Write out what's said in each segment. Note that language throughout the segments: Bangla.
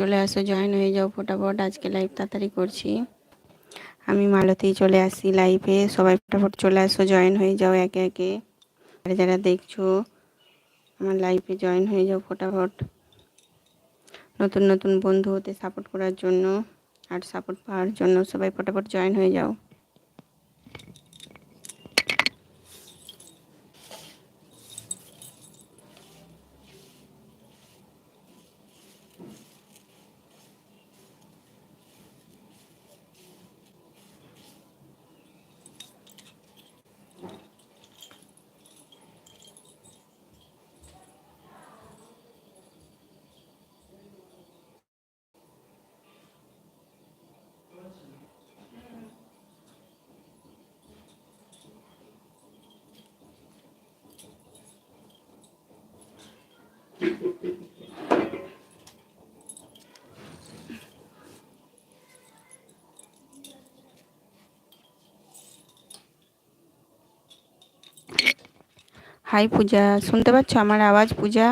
চলে আসো জয়েন হয়ে যাও ফটাফট। আজকে লাইভ তাড়াতাড়ি করছি। আমি মালতেই চলে আসি লাইভে সবাই ফটাফট চলে আসো জয়েন হয়ে যাও একে একে। আর যারা দেখছ আমার লাইভে জয়েন হয়ে যাও ফটাফট। নতুন নতুন বন্ধু হতে সাপোর্ট করার জন্য আর সাপোর্ট পাওয়ার জন্য সবাই ফটাফট জয়েন হয়ে যাও। হাই পূজা, শুনতে পাচ্ছ আমার আওয়াজ পূজা?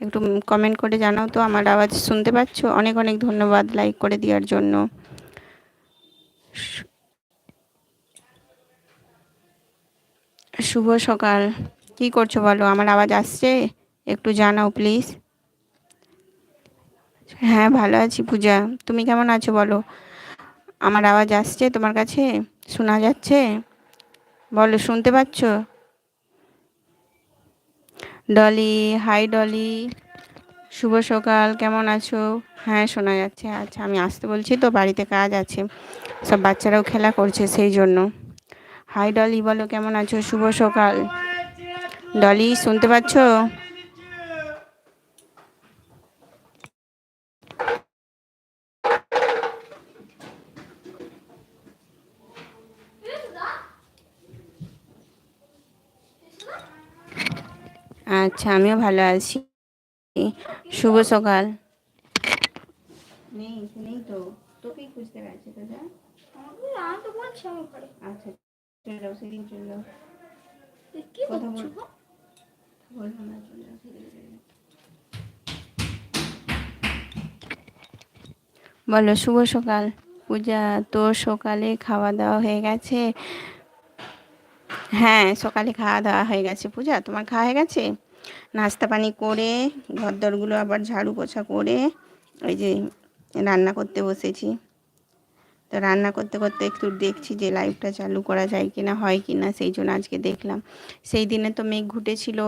একটু কমেন্ট করে জানাও তো আমার আওয়াজ, শুনতে পাচ্ছ? অনেক অনেক ধন্যবাদ লাইক করে দেওয়ার জন্য। শুভ সকাল। কি করছ বলো? আমার আওয়াজ আসছে? একটু জানাও প্লিজ হ্যাঁ ভালো আছি পূজা। তুমি কেমন আছো বলো? আমার আওয়াজ আসছে তোমার কাছে? শোনা যাচ্ছে? বলো, শুনতে পাচ্ছ? ডলি হাই ডলি। শুভ সকাল, কেমন আছো? হ্যাঁ শোনা যাচ্ছে। আচ্ছা আমি আসতে বলছি তো, বাড়িতে কাজ আছে। সব বাচ্চারাও খেলা করছে সেই জন্য। হাই ডলি, বলো, কেমন আছো? শুভ সকাল। ডলি, শুনতে পাচ্ছ? আচ্ছা আমিও ভালো আছি। শুভ সকাল। নেই নেই তো। তোকেই খুঁজতে গেছে দাদা আচ্ছা চলে যাও সেদিন চলে যাও। কথা বল বলব না চলে যাও। বলো শুভ সকাল। পূজা তোর সকালে খাওয়া দাওয়া হয়ে গেছে? হ্যাঁ সকালে খাওয়া দাওয়া হয়ে গেছে। পূজা তোমার খাওয়া হয়ে গেছে? নাস্তা পানি করে ঘর দরগুলো আবার ঝাড়ু পোছা করে, ওই যে রান্না করতে বসেছি। তো রান্না করতে করতে একটু দেখছি যে লাইভটা চালু করা যায় কি না হয় কি না সেই জন্য আজকে দেখলাম। সেই দিনে তো মেঘ ঘুটেছিল,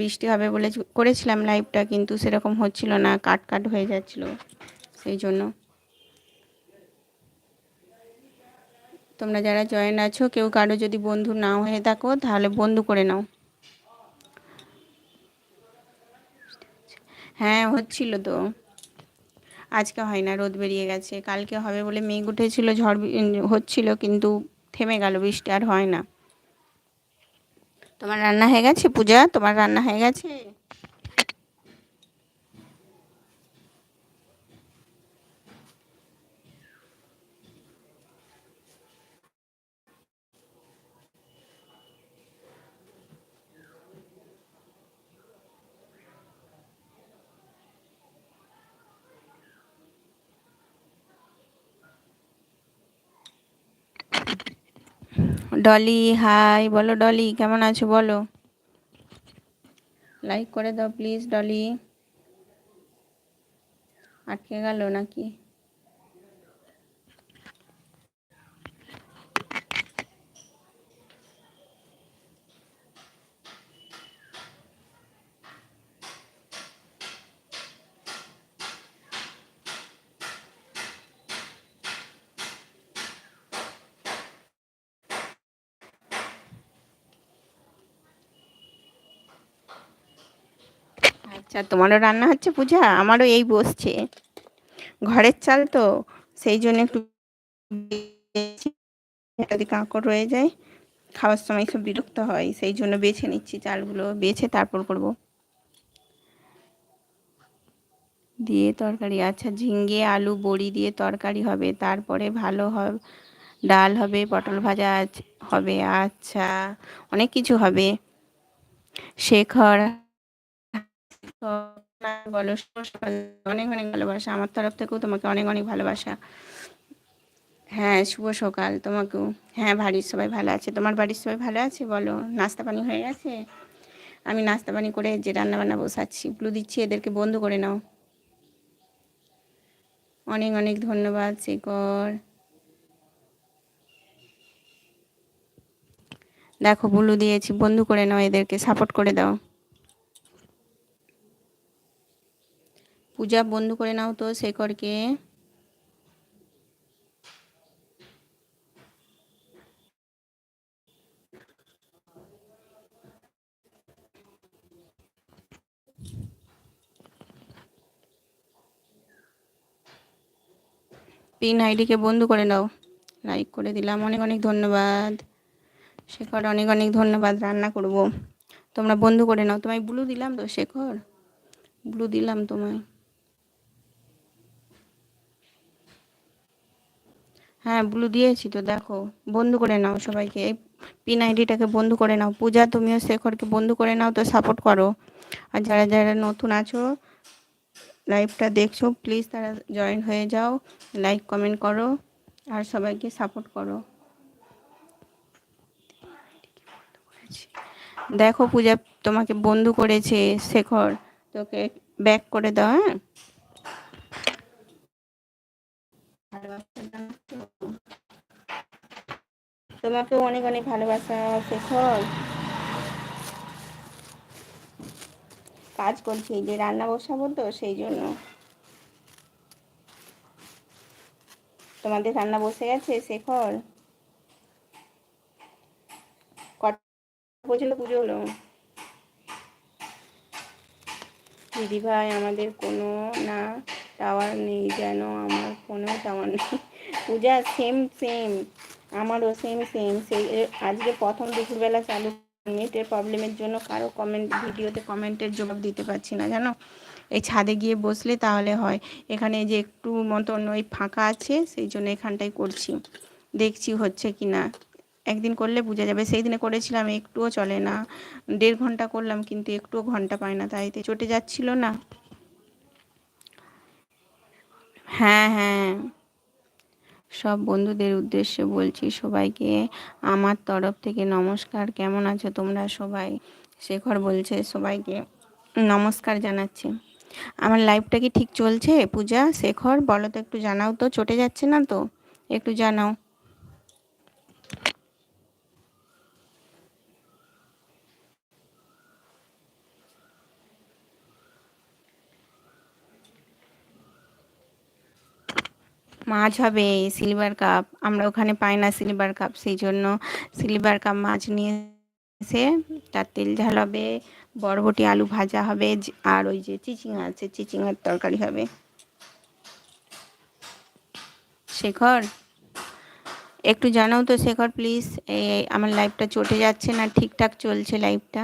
বৃষ্টি হবে বলে করেছিলাম লাইভটা কিন্তু সেরকম হচ্ছিল না কাট কাট হয়ে যাচ্ছিল, সেই জন্য। তোমরা যারা জয়েন আছো, কেউ কারও যদি বন্ধু না হয়ে থাকো, তাহলে বন্ধু করে নাও। হ্যাঁ হচ্ছিল তো। আজকে হয় না, রোদ বেরিয়ে গেছে। কালকে হবে বলে মেঘ উঠেছিল, ঝড় হচ্ছিল, কিন্তু থেমে গেল, বৃষ্টি আর হয় না। তোমার রান্না হয়ে গেছে, পূজা? তোমার রান্না হয়ে গেছে? ডলি, হাই, বলো ডলি, কেমন আছো বলো? লাইক করে দাও প্লিজ ডলি। আটকে গেল নাকি? আচ্ছা তোমারও রান্না হচ্ছে পূজা, আমারও এই বসছে। ঘরের চাল তো, সেই জন্য একটু যদি কাঁকড় রয়ে যায়, খাওয়ার সময় খুব বিরক্ত হয়, সেই জন্য বেছে নিচ্ছি চালগুলো, বেছে তারপর করব। দিয়ে তরকারি আচ্ছা ঝিঙ্গে আলু, বড়ি দিয়ে তরকারি হবে, তারপরে ভালো হবে, ডাল হবে, পটল ভাজা হবে আচ্ছা অনেক কিছু হবে। শেখর বলো অনেক অনেক ভালোবাসা। আমার তরফ থেকেও তোমাকে অনেক অনেক ভালোবাসা। হ্যাঁ শুভ সকাল তোমাকেও। হ্যাঁ বাড়ির সবাই ভালো আছে। তোমার বাড়ির সবাই ভালো আছে বলো? নাস্তা পানি হয়ে গেছে? আমি নাস্তা পানি করে যে রান্না বান্না বসাচ্ছি ব্লু দিচ্ছি, এদেরকে বন্ধ করে নাও। অনেক অনেক ধন্যবাদ, শেখর। দেখো ব্লু দিয়েছি, বন্ধু করে নাও এদেরকে সাপোর্ট করে দাও। পূজা বন্ধ করে নাও তো শেখরকে। পিন আইডিকে বন্ধ করে দাও লাইক করে দিলাম, অনেক অনেক ধন্যবাদ। শেখর, অনেক অনেক ধন্যবাদ, রান্না করব। তোমরা বন্ধ করে নাও। তোমায় ব্লু দিলাম তো শেখর? ব্লু দিলাম তোমায়। হ্যাঁ ব্লু দিয়েছি তো, দেখো, বন্ধ করে নাও সবাইকে। এই পিন আইডিটাকে বন্ধ করে নাও। পূজা, তুমিও শেখরকে বন্ধ করে নাও তো সাপোর্ট করো। আর যারা যারা নতুন আছো লাইভটা দেখছ প্লিজ তারা জয়েন হয়ে যাও লাইক কমেন্ট করো, আর সবাইকে সাপোর্ট করো। দেখো, পূজা তোমাকে বন্ধু করেছে, শেখর, তোকে ব্যাক করে দাও হ্যাঁ? তোমাকে অনেক অনেক ভালোবাসা শেখর কাজ করছি যে রান্না বসাবো তো, সেই জন্য। তোমাদের রান্না বসে গেছে, শেখর? পর্যন্ত পুজো হলো? দিদি ভাই আমাদের কোনো না। টাওয়ার নেই, যেন আমার ফোনেও টাওয়ার নেই। পূজা সেম সেম আমারও সেম সেম সেই আজকে প্রথম দুপুরবেলা চালু নেটের প্রবলেমের জন্য কারও কমেন্ট ভিডিওতে কমেন্টের জবাব দিতে পারছি না, জানো? এই ছাদে গিয়ে বসলে তাহলে হয়। এখানে যে একটু মতন ওই ফাঁকা আছে, সেই জন্য এখানটাই করছি। দেখছি হচ্ছে কি না। একদিন করলে বোঝা যাবে। সেই দিনে করেছিলাম, একটুও চলে না। দেড় ঘণ্টা করলাম, কিন্তু একটুও ঘণ্টা পায় না তাইতে চটে যাচ্ছিল না। হ্যাঁ হ্যাঁ। সব বন্ধুদের উদ্দেশ্যে বলছি সবাইকে আমার তরফ থেকে নমস্কার। কেমন আছো তোমরা সবাই? শেখর বলছে সবাইকে নমস্কার জানাচ্ছে। আমার লাইফটা কি ঠিক চলছে? পূজা, শেখর, বলো তো একটু জানাও তো, চটে যাচ্ছে না তো? একটু জানাও। মাছ হবে সিলভার কাপ আমরা ওখানে পাই না সিলভার কাপ সেই জন্য সিলভার কাপ মাছ নিয়ে এসে তার তেল ঝাল হবে, বরবটি আলু ভাজা হবে আর ওই যে চিচিঙা আছে, চিচিঙার তরকারি হবে। শেখর, একটু জানাও তো শেখর প্লিজ এই, আমার লাইফটা চটে যাচ্ছে না, ঠিকঠাক চলছে লাইফটা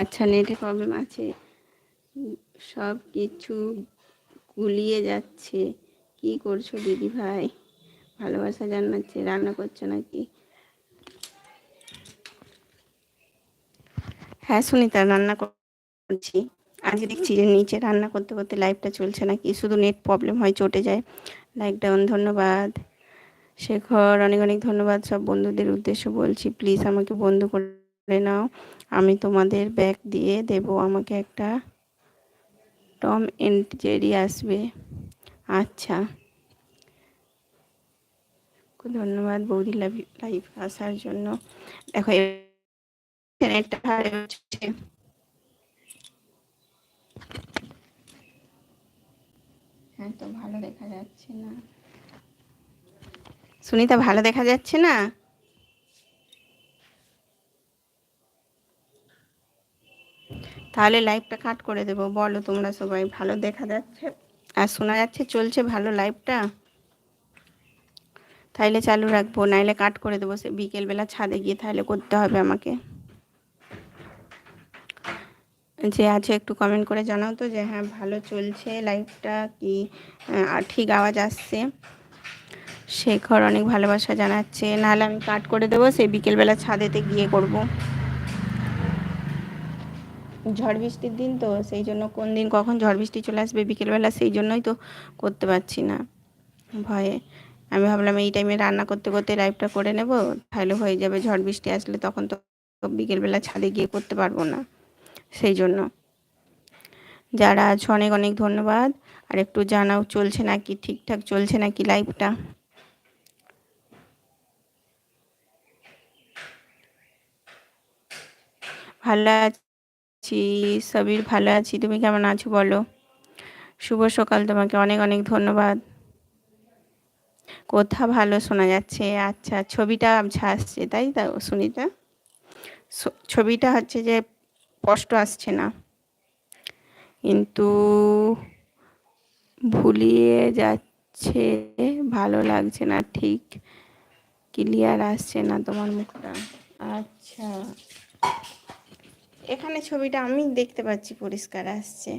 আচ্ছা নেটে প্রবলেম আছে। সব কিছু গুলিয়ে যাচ্ছে। কি করছ দিদি ভাই? ভালোবাসা জানাচ্ছে, রান্না করছ নাকি? হ্যাঁ সুনিতা, রান্না করছি। আজকে দেখছি যে নিচে রান্না করতে করতে লাইভটা চলছে নাকি? শুধু নেট প্রবলেম হয়, চটে যায়। লাইক ডাউন ধন্যবাদ। শেখর, অনেক অনেক ধন্যবাদ। সব বন্ধুদের উদ্দেশ্য বলছি প্লিজ আমাকে বন্ধু করে নাও। আমি তোমাদের ব্যাগ দিয়ে দেব। আমাকে একটা টম এন্ড জেরি আসবে। আচ্ছা। ধন্যবাদ বৌদি লাইভ আসার জন্য। দেখো হ্যাঁ তো ভালো দেখা যাচ্ছে না। সুনিতা, ভালো দেখা যাচ্ছে না? তাহলে লাইভটা কাট করে দেবো। বলো তোমরা সবাই, ভালো দেখা যাচ্ছে? আর শোনা যাচ্ছে, চলছে ভালো লাইভটা তাইলে চালু রাখব, নাইলে কাট করে দেবো। সে বিকেলবেলা ছাদে গিয়ে তাহলে করতে হবে আমাকে। যে আছে একটু কমেন্ট করে জানাও তো যে হ্যাঁ ভালো চলছে লাইভটা কি? ঠিক আওয়াজ আসছে। শেখর অনেক ভালোবাসা জানাচ্ছে। নাহলে আমি কাট করে দেবো সেই বিকেলবেলা ছাদেতে গিয়ে করব। ঝড় বৃষ্টির দিন তো, সেই জন্য কোন দিন কখন ঝড় বৃষ্টি চলে আসবে বিকেলবেলা, সেই জন্যই তো করতে পারছি না। ভয়ে। আমি ভাবলাম এই টাইমে রান্না করতে করতে লাইভটা করে নেব, তাহলে হয়ে যাবে ঝড় বৃষ্টি আসলে তখন তো বিকেলবেলা ছাদে গিয়ে করতে পারব না, সেই জন্য। যারা আছো, অনেক অনেক ধন্যবাদ। আর একটু জানাও, চলছে নাকি ঠিকঠাক, চলছে নাকি লাইভটা ভালো আছি। সবির ভালো আছি। তুমি কেমন আছো বলো? শুভ সকাল। তোমাকে অনেক অনেক ধন্যবাদ। কোথা ভালো শোনা যাচ্ছে। আচ্ছা ছবিটা আচ্ছা আসছে, তাই তো, সুনিতা? ছবিটা হচ্ছে যে স্পষ্ট আসছে না। কিন্তু ভুলিয়ে যাচ্ছে, ভালো লাগছে না, ঠিক ক্লিয়ার আসছে না তোমার মুখটা। আচ্ছা। এখানে ছবিটা আমি দেখতে পাচ্ছি পরিষ্কার আসছে।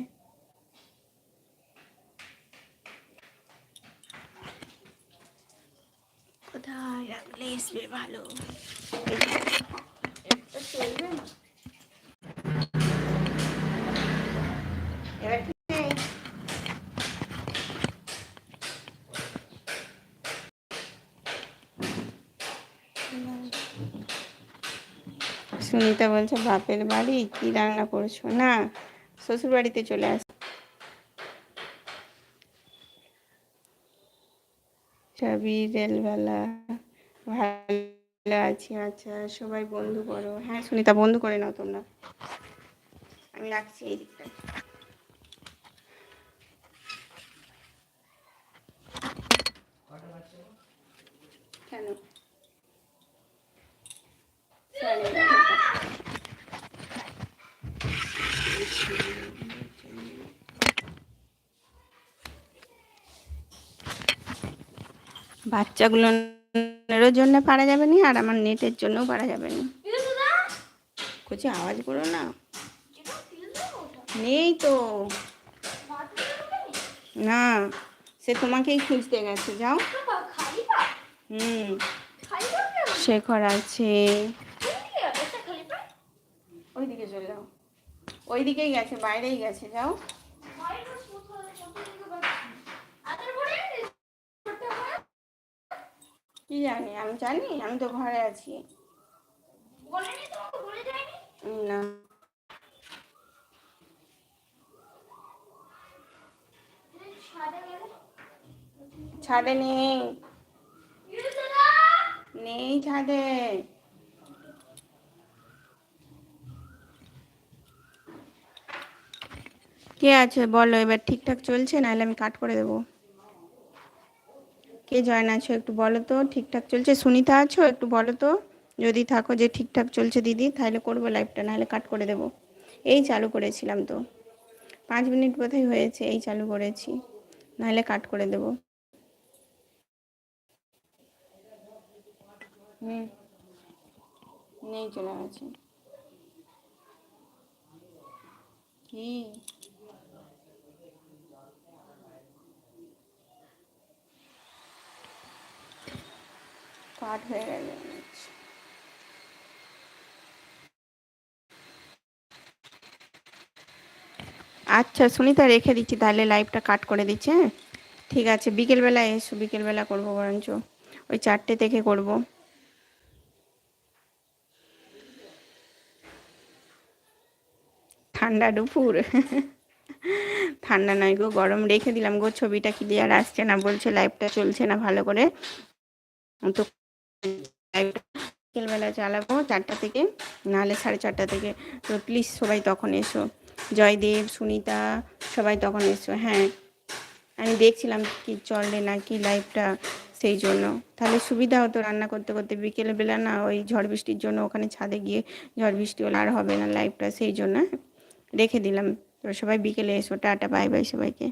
কোথায়? রাখলে আসবে ভালো। চলবে না সুনিতা বলছে, বাপের বাড়ি? কি রান্না করছ? না শ্বশুর বাড়িতে চলে আস সবই রেলবেলা ভালো আছি আচ্ছা সবাই বন্ধু করো। হ্যাঁ সুনিতা, বন্ধু করে নাও তোমরা। আমি রাখছি এই দিকটা কেন? বাচ্চাগুলোর জন্য পারা যাবে না, আর আমার নেটের জন্যও পারা যাবে না। কচি, আওয়াজ করো না। নেই তো। না, সে তোমাকেই খুঁজতে গেছে, যাও। হুম, শেখর আছে। ওইদিকে চলে যাও। ওইদিকেই গেছে বাইরেই গেছে যাও। কি জানি আমি জানি আমি তো ঘরে আছি। না। ছাদে নেই। নেই ছাদে। কে আছে? বলো, এবার ঠিকঠাক চলছে? নাহলে আমি কাট করে দেবো। কে জয়েন আছো একটু বলো তো? ঠিকঠাক চলছে? সুনিতা আছো? একটু বলো তো? যদি থাকো যে ঠিকঠাক চলছে দিদি, তাহলে করব লাইভটা নাহলে কাট করে দেবো। এই চালু করেছিলাম তো। পাঁচ মিনিট বোধহয় হয়েছে, এই চালু করেছি। নাহলে কাট করে দেবো। হুম। নেই, চলে গেছে। কি? কাট হয়ে গেল। আচ্ছা সুনিতা রেখে দিচ্ছি, তাহলে লাইভটা কাট করে দিচ্ছে হ্যাঁ? ঠিক আছে বিকেলবেলা এসো, বিকেলবেলা করব বরঞ্চ। ওই চারটে থেকে করব। ঠান্ডা দুপুর। ঠান্ডা নয় গো, গরম রেখে দিলাম গো, ছবিটা ক্লিয়ার আসছে না, বলছে লাইভটা চলছে না ভালো করে। তো বিকেলবেলা চালাবো চারটা থেকে, নাহলে সাড়ে চারটা থেকে। তো প্লিজ সবাই তখন এসো। জয়দেব, সুনিতা, সবাই তখন এসো। হ্যাঁ আমি দেখছিলাম কি চলে না কি লাইভটা সেই জন্য। তাহলে সুবিধা হতো রান্না করতে করতে। বিকেলবেলা না ওই ঝড় বৃষ্টির জন্য ওখানে ছাদে গিয়ে ঝড় বৃষ্টি হলে আর হবে না লাইভটা সেই জন্য। রেখে দিলাম। তো সবাই বিকেলে এসো। টাটা বাই বাই সবাইকে।